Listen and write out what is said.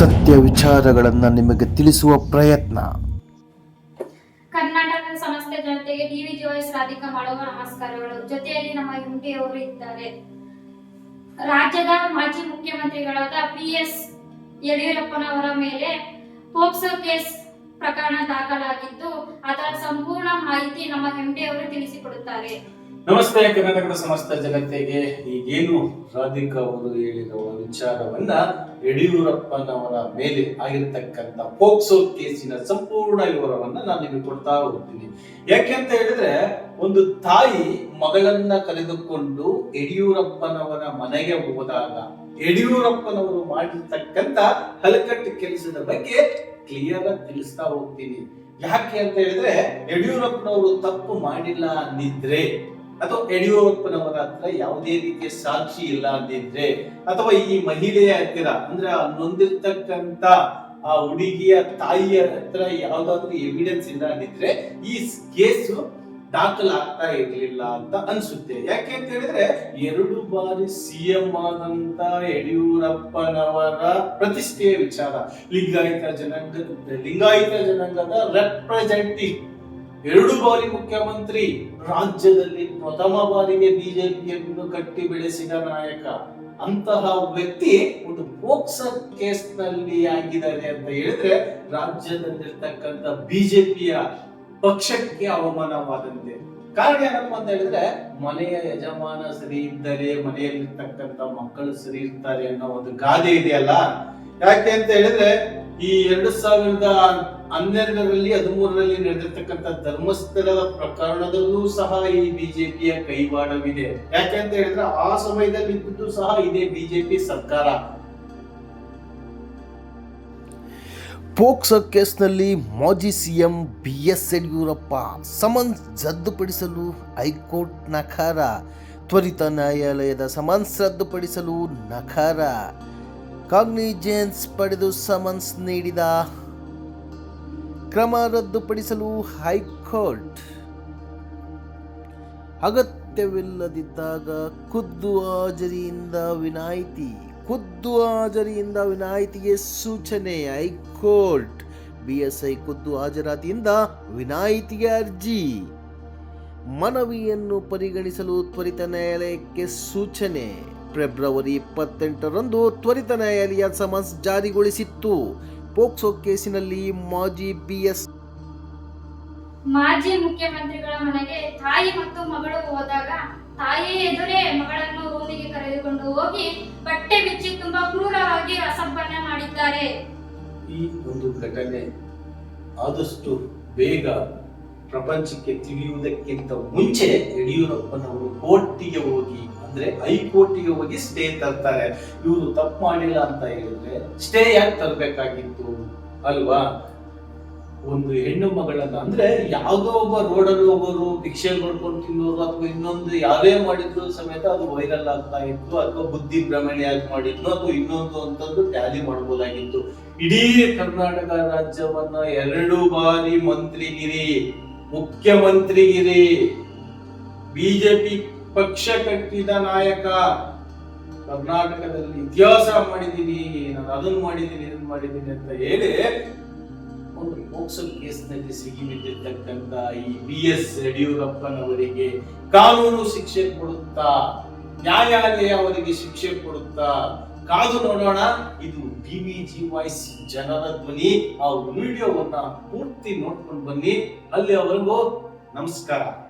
ಅಗತ್ಯ ವಿಚಾರಗಳನ್ನು ನಿಮಗೆ ತಿಳಿಸುವ ಪ್ರಯತ್ನ. ಕರ್ನಾಟಕ ಸಮಸ್ತ ಜನತೆಗೆ ಟಿವಿ ಜೋಯಸ್ ರಾಧಿಕಾ ಮಾಡುವ ನಮಸ್ಕಾರಗಳು. ಜೊತೆಯಲ್ಲಿ ನಮ್ಮ ಎಂಟಿ ಇದ್ದಾರೆ. ರಾಜ್ಯದ ಮಾಜಿ ಮುಖ್ಯಮಂತ್ರಿಗಳಾದ ಪಿ ಎಸ್ ಯಡಿಯೂರಪ್ಪನವರ ಮೇಲೆ ಪೋಕ್ಸೋ ಕೇಸ್ ಪ್ರಕರಣ ದಾಖಲಾಗಿದ್ದು, ಅದರ ಸಂಪೂರ್ಣ ಮಾಹಿತಿ ನಮ್ಮ ಎಂಟಿ ಅವರು ತಿಳಿಸಿಕೊಡುತ್ತಾರೆ. ನಮಸ್ತೆ, ಕರ್ನಾಟಕದ ಸಮಸ್ತ ಜನತೆಗೆ ಈಗೇನು ರಾಧಿಕಾ ಅವರು ಹೇಳಿರುವ ವಿಚಾರವನ್ನ ಯಡಿಯೂರಪ್ಪನವರ ಮೇಲೆ ಆಗಿರ್ತಕ್ಕಂಥ ಪೋಕ್ಸೋ ಕೇಸಿನ ಸಂಪೂರ್ಣ ವಿವರವನ್ನ ನಾನು ನಿಮಗೆ ಕೊಡ್ತಾ ಹೋಗ್ತೀನಿ. ಯಾಕೆ ಅಂತ ಹೇಳಿದ್ರೆ, ಒಂದು ತಾಯಿ ಮಗಳನ್ನ ಕರೆದುಕೊಂಡು ಯಡಿಯೂರಪ್ಪನವರ ಮನೆಗೆ ಹೋದಾಗ, ಯಡಿಯೂರಪ್ಪನವರು ಮಾಡಿರ್ತಕ್ಕಂಥ ಹಲಕಟ್ಟು ಕೆಲಸದ ಬಗ್ಗೆ ಕ್ಲಿಯರ್ ಆಗಿ ತಿಳಿಸ್ತಾ ಹೋಗ್ತೀನಿ. ಯಾಕೆ ಅಂತ ಹೇಳಿದ್ರೆ, ಯಡಿಯೂರಪ್ಪನವರು ತಪ್ಪು ಮಾಡಿಲ್ಲ ಅಂದಿದ್ರೆ ಅಥವಾ ಯಡಿಯೂರಪ್ಪನವರ ಹತ್ರ ಯಾವುದೇ ರೀತಿಯ ಸಾಕ್ಷಿ ಇಲ್ಲ ಅಂದಿದ್ರೆ, ಅಥವಾ ಈ ಮಹಿಳೆಯ ಹತ್ತಿರ, ಅಂದ್ರೆ ನೊಂದಿರ್ತಕ್ಕಂತ ಆ ಹುಡುಗಿಯ ತಾಯಿಯ ಹತ್ರ ಯಾವ್ದಾದ್ರು ಎವಿಡೆನ್ಸ್ ಇಲ್ಲ ಅಂದಿದ್ರೆ, ಈ ಕೇಸು ದಾಖಲಾಗ್ತಾ ಇರಲಿಲ್ಲ ಅಂತ ಅನ್ಸುತ್ತೆ. ಯಾಕೆ ಅಂತ ಹೇಳಿದ್ರೆ, ಎರಡು ಬಾರಿ ಸಿಎಂ ಆದಂತ ಯಡಿಯೂರಪ್ಪನವರ ಪ್ರತಿಷ್ಠೆಯ ವಿಚಾರ, ಲಿಂಗಾಯತ ಜನಾಂಗದ ಲಿಂಗಾಯತ ಜನಾಂಗದ ರೆಪ್ರೆಸೆಂಟಿವ್ ಎರಡು ಬಾರಿ ಮುಖ್ಯಮಂತ್ರಿ ರಾಜ್ಯದಲ್ಲಿ ಪ್ರಥಮ ಬಾರಿಗೆ ಬಿಜೆಪಿಯನ್ನು ಕಟ್ಟಿ ಬೆಳೆಸಿದ ನಾಯಕ, ಅಂತಹ ವ್ಯಕ್ತಿ ಒಂದು ಪೋಕ್ಸ ಕೇಸ್ನಲ್ಲಿ ಆಗಿದ್ದಾರೆ ಅಂತ ಹೇಳಿದ್ರೆ ರಾಜ್ಯದಲ್ಲಿರ್ತಕ್ಕಂಥ ಬಿಜೆಪಿಯ ಪಕ್ಷಕ್ಕೆ ಅವಮಾನವಾದಂತೆ. ಕಾರಣ ಏನಪ್ಪ ಅಂತ ಹೇಳಿದ್ರೆ, ಮನೆಯ ಯಜಮಾನ ಸರಿ ಇದ್ದರೆ, ಮನೆಯಲ್ಲಿರ್ತಕ್ಕಂಥ ಮಕ್ಕಳು ಸರಿ ಇರ್ತಾರೆ ಅನ್ನೋ ಒಂದು ಗಾದೆ ಇದೆಯಲ್ಲ? ಯಾಕೆ ಅಂತ ಹೇಳಿದ್ರೆ ಈ ಎರಡು ಸಾವಿರದ ಹನ್ನೆರಡರಲ್ಲಿ, ಹದಿಮೂರರಲ್ಲಿ ನಡೆದಿರ್ತಕ್ಕಂಥ ಧರ್ಮಸ್ಥಳದ ಪ್ರಕರಣದಲ್ಲೂ ಸಹ ಈ ಬಿಜೆಪಿಯ ಕೈವಾಡವಿದೆ. ಯಾಕೆ ಅಂತ ಹೇಳಿದ್ರೆ, ಆ ಸಮಯದಲ್ಲಿ ಇದ್ದು ಸಹ ಇದೇ ಬಿಜೆಪಿ ಸರ್ಕಾರ. ಪೋಕ್ಸೋ ಕೇಸ್ನಲ್ಲಿ ಮಾಜಿ CM B S Yediyurappa summons ರದ್ದುಪಡಿಸಲು high court ನಕಾರ ತ್ವರಿತ ನ್ಯಾಯಾಲಯದ ಸಮನ್ಸ್ ರದ್ದುಪಡಿಸಲು ನಕಾರ ಕಾಗ್ನಿಜೆನ್ಸ್ ಪಡೆದು ಸಮನ್ಸ್ ನೀಡಿದ ಕ್ರಮ ರದ್ದುಪಡಿಸಲು ಹೈಕೋರ್ಟ್ ಅಗತ್ಯವಿಲ್ಲದಿದ್ದಾಗ ಖುದ್ದು ಹಾಜರಿಯಿಂದ ವಿನಾಯಿತಿ, ಖುದ್ದು ಹಾಜರಿಯಿಂದ ವಿನಾಯಿತಿಗೆ ಸೂಚನೆ. ಹೈಕೋರ್ಟ್ ಬಿಎಸ್ಐ ಖುದ್ದು ಹಾಜರಾತಿಯಿಂದ ವಿನಾಯಿತಿಗೆ ಅರ್ಜಿ. ಮನವಿಯನ್ನು ಪರಿಗಣಿಸಲು ತ್ವರಿತ ನ್ಯಾಯಾಲಯಕ್ಕೆ ಸೂಚನೆ. ಫೆಬ್ರವರಿ ಇಪ್ಪತ್ತೆಂಟರಂದು ತ್ವರಿತ ನ್ಯಾಯಾಲಯ ಸಮನ್ಸ್ ಜಾರಿಗೊಳಿಸಿತ್ತು. ಪೋಕ್ಸೋ ಕೇಸಿನಲ್ಲಿ ಮಾಜಿ ಬಿಎಸ್ ಮಾಜಿ ಮುಖ್ಯಮಂತ್ರಿಗಳ ಮನೆಗೆ ತಾಯಿ ಮತ್ತು ಮಗಳು ಹೋದಾಗ ತಾಯಿ ಎದುರೇ ಮಗಳನ್ನು ರೂಮಿಗೆ ಕರೆದುಕೊಂಡು ಹೋಗಿ ಬಟ್ಟೆ ಬಿಚ್ಚಿ ತುಂಬಾ ಕ್ರೂರವಾಗಿ ಅಸಂಪನ್ನ ಮಾಡಿದ್ದಾರೆ. ಈ ಒಂದು ಘಟನೆ ಆದಷ್ಟು ಬೇಗ ಪ್ರಪಂಚಕ್ಕೆ ತಿಳಿಯುವುದಕ್ಕಿಂತ ಮುಂಚೆ ಯಡಿಯೂರಪ್ಪನವರು ಕೋರ್ಟಿಗೆ ಹೋಗಿ, ಅಂದ್ರೆ ಹೈಕೋರ್ಟಿಗೆ ಹೋಗಿ ಸ್ಟೇ ತರ್ತಾರೆ. ಇವರು ತಪ್ಪು ಮಾಡಿಲ್ಲ ಅಂತ ಹೇಳಿದ್ರೆ ಸ್ಟೇ ಯಾಕೆ ತರಬೇಕಾಗಿತ್ತು ಅಲ್ವಾ? ಒಂದು ಹೆಣ್ಣು ಮಗಳನ್ನ, ಅಂದ್ರೆ ಯಾವ್ದೋ ಒಬ್ಬ ರೋಡಲ್ಲಿ ಒಬ್ಬರು ಭಿಕ್ಷೆ ಮಾಡ್ಕೊಂಡು ತಿನ್ನೋರು ಅಥವಾ ಇನ್ನೊಂದು ಯಾರೇ ಮಾಡಿದ್ರು ಸಮೇತ ಅದು ವೈರಲ್ ಆಗ್ತಾ ಇತ್ತು, ಅಥವಾ ಬುದ್ಧಿ ಭ್ರಮಣೆ ಯಾಕೆ ಮಾಡಿದ್ರು ಅಥವಾ ಇನ್ನೊಂದು ಅಂತಂದು ಟ್ಯಾಲಿ ಮಾಡಬಹುದಾಗಿತ್ತು ಇಡೀ ಕರ್ನಾಟಕ ರಾಜ್ಯವನ್ನ ಎರಡು ಬಾರಿ ಮಂತ್ರಿಗಿರಿ ಮುಖ್ಯಮಂತ್ರಿಗಿರಿ ಬಿಜೆಪಿ ಪಕ್ಷ ಕಟ್ಟಿದ ನಾಯಕ ಕರ್ನಾಟಕದಲ್ಲಿ ಇತಿಹಾಸ ಮಾಡಿದ್ದೀನಿ ನಾನು ಅದನ್ನು ಮಾಡಿದ್ದೀನಿ ಇದನ್ನು ಮಾಡಿದ್ದೀನಿ ಅಂತ ಹೇಳಿ ಒಂದು ಪೋಕ್ಸೋ ಕೇಸ್ನಲ್ಲಿ ಸಿಗಿಬಿದ್ದಿರ್ತಕ್ಕಂಥ ಈ ಬಿ ಎಸ್ ಯಡಿಯೂರಪ್ಪನವರಿಗೆ ಕಾನೂನು ಶಿಕ್ಷೆ ಕೊಡುತ್ತಾ, ನ್ಯಾಯಾಲಯ ಅವರಿಗೆ ಶಿಕ್ಷೆ ಕೊಡುತ್ತಾ ಕಾದು ನೋಡೋಣ. ಇದು ಡಿವಿಜಿ ವಾಯ್ಸ್ ಜನರ ಧ್ವನಿ. ಆ ವಿಡಿಯೋವನ್ನ ಪೂರ್ತಿ ನೋಡ್ಕೊಂಡು ಬನ್ನಿ. ಅಲ್ಲಿ ಅವರಿಗೂ ನಮಸ್ಕಾರ.